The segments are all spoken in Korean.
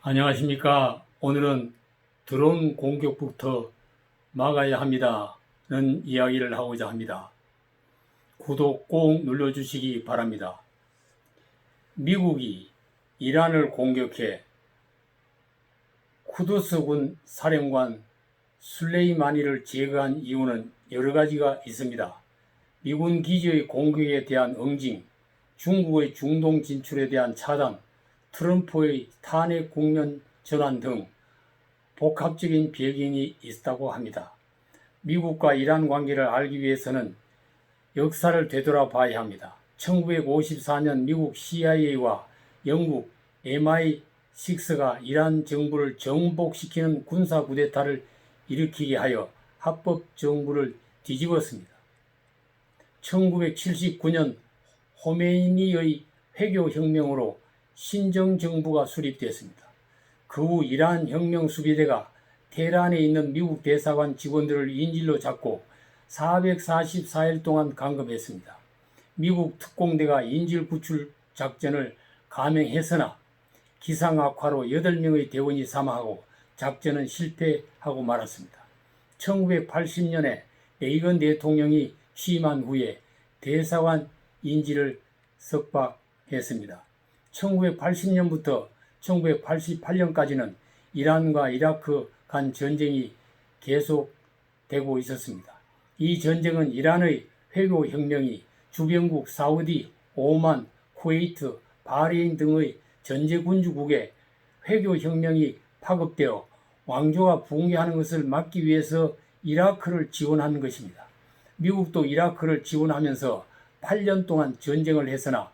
안녕하십니까. 오늘은 드론 공격부터 막아야 합니다는 이야기를 하고자 합니다. 구독 꼭 눌러주시기 바랍니다. 미국이 이란을 공격해 쿠두스군 사령관 술레이마니를 제거한 이유는 여러 가지가 있습니다. 미군 기지의 공격에 대한 응징, 중국의 중동 진출에 대한 차단, 트럼프의 탄핵 국면 전환 등 복합적인 배경이 있다고 합니다. 미국과 이란 관계를 알기 위해서는 역사를 되돌아봐야 합니다. 1954년 미국 CIA와 영국 MI6가 이란 정부를 정복시키는 군사 쿠데타를 일으키게 하여 합법 정부를 뒤집었습니다. 1979년 호메이니의 회교 혁명으로 신정정부가 수립됐습니다. 그 후 이란 혁명 수비대가 테헤란에 있는 미국 대사관 직원들을 인질로 잡고 444일 동안 감금했습니다. 미국 특공대가 인질 구출 작전을 감행했으나 기상 악화로 8명의 대원이 사망하고 작전은 실패하고 말았습니다. 1980년에 레이건 대통령이 취임한 후에 대사관 인질을 석박했습니다. 1980년부터 1988년까지는 이란과 이라크 간 전쟁이 계속되고 있었습니다. 이 전쟁은 이란의 회교 혁명이 주변국 사우디, 오만, 쿠웨이트, 바레인 등의 전제 군주국에 회교 혁명이 파급되어 왕조가 붕괴하는 것을 막기 위해서 이라크를 지원한 것입니다. 미국도 이라크를 지원하면서 8년 동안 전쟁을 했으나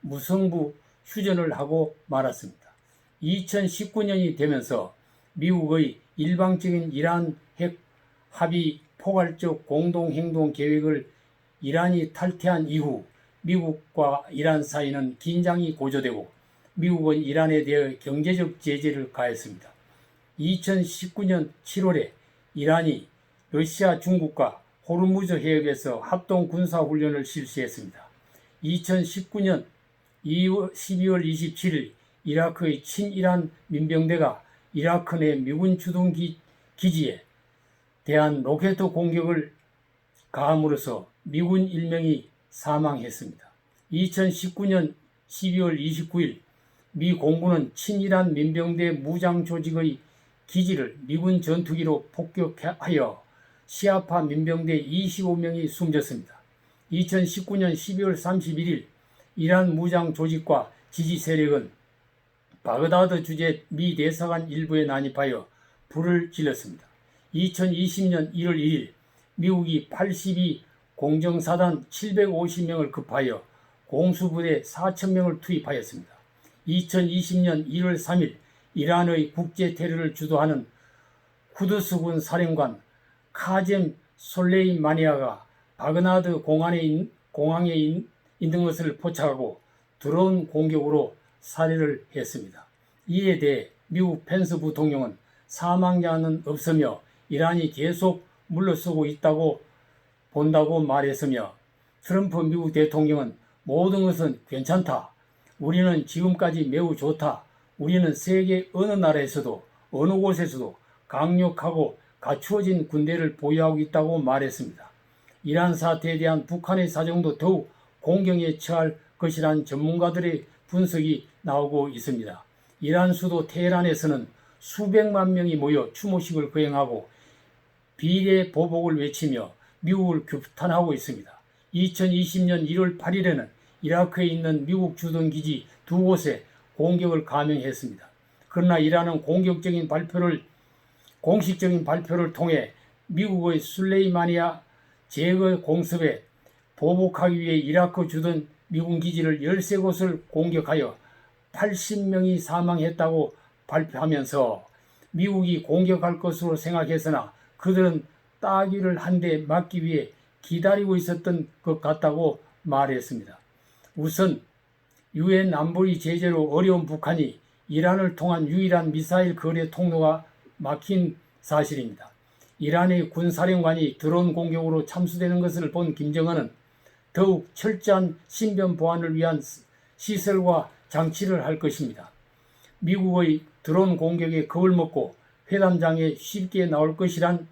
무성부 휴전을 하고 말았습니다. 2019년이 되면서 미국의 일방적인 이란 핵 합의 포괄적 공동행동 계획을 이란이 탈퇴한 이후 미국과 이란 사이는 긴장이 고조되고 미국은 이란에 대해 경제적 제재를 가했습니다. 2019년 7월에 이란이 러시아 중국과 호르무즈 해역에서 합동 군사 훈련을 실시했습니다. 2019년 12월 27일 이라크의 친이란 민병대가 이라크 내 미군 주둔 기, 기지에 대한 로켓 공격을 가함으로써 미군 1명이 사망했습니다. 2019년 12월 29일 미 공군은 친이란 민병대 무장 조직의 기지를 미군 전투기로 폭격하여 시아파 민병대 25명이 숨졌습니다. 2019년 12월 31일 이란 무장 조직과 지지 세력은 바그다드 주재 미 대사관 일부에 난입하여 불을 질렀습니다. 2020년 1월 1일 미국이 82 공정사단 750명을 급하여 공수부대 4천명을 투입하였습니다. 2020년 1월 3일 이란의 국제 테러를 주도하는 쿠드스군 사령관 카잼 솔레이마니아가 바그나드 공항에, 있, 공항에 있, 있는 것을 포착하고 드론 공격으로 살해를 했습니다. 이에 대해 미국 펜스 부통령은 사망자는 없으며 이란이 계속 물러서고 있다고 본다고 말했으며 트럼프 미국 대통령은 모든 것은 괜찮다. 우리는 지금까지 매우 좋다. 우리는 세계 어느 나라에서도 어느 곳에서도 강력하고 갖추어진 군대를 보유하고 있다고 말했습니다. 이란 사태에 대한 북한의 사정도 더욱 공경에 처할 것이란 전문가들의 분석이 나오고 있습니다. 이란 수도 테헤란에서는 수백만 명이 모여 추모식을 거행하고 비례 보복을 외치며 미국을 규탄하고 있습니다. 2020년 1월 8일에는 이라크에 있는 미국 주둔 기지 두 곳에 공격을 감행했습니다. 그러나 이란은 공격적인 발표를 공식적인 발표를 통해 미국의 술레이마니아 제거 공습에 보복하기 위해 이라크 주둔 미군 기지를 13곳을 공격하여 80명이 사망했다고 발표하면서 미국이 공격할 것으로 생각했으나 그들은 따귀를 한 대 맞기 위해 기다리고 있었던 것 같다고 말했습니다. 우선 유엔 안보리 제재로 어려운 북한이 이란을 통한 유일한 미사일 거래 통로가 막힌 사실입니다. 이란의 군사령관이 드론 공격으로 참수되는 것을 본 김정은은 더욱 철저한 신변 보안을 위한 시설과 장치를 할 것입니다. 미국의 드론 공격에 겁을 먹고 회담장에 쉽게 나올 것이란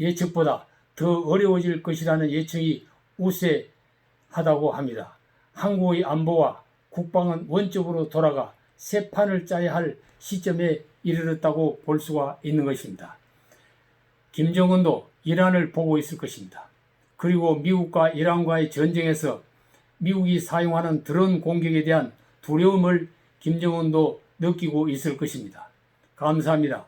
예측보다 더 어려워질 것이라는 예측이 우세하다고 합니다. 한국의 안보와 국방은 원적으로 돌아가 새 판을 짜야 할 시점에 이르렀다고 볼 수가 있는 것입니다. 김정은도 이란을 보고 있을 것입니다. 그리고 미국과 이란과의 전쟁에서 미국이 사용하는 드론 공격에 대한 두려움을 김정은도 느끼고 있을 것입니다. 감사합니다.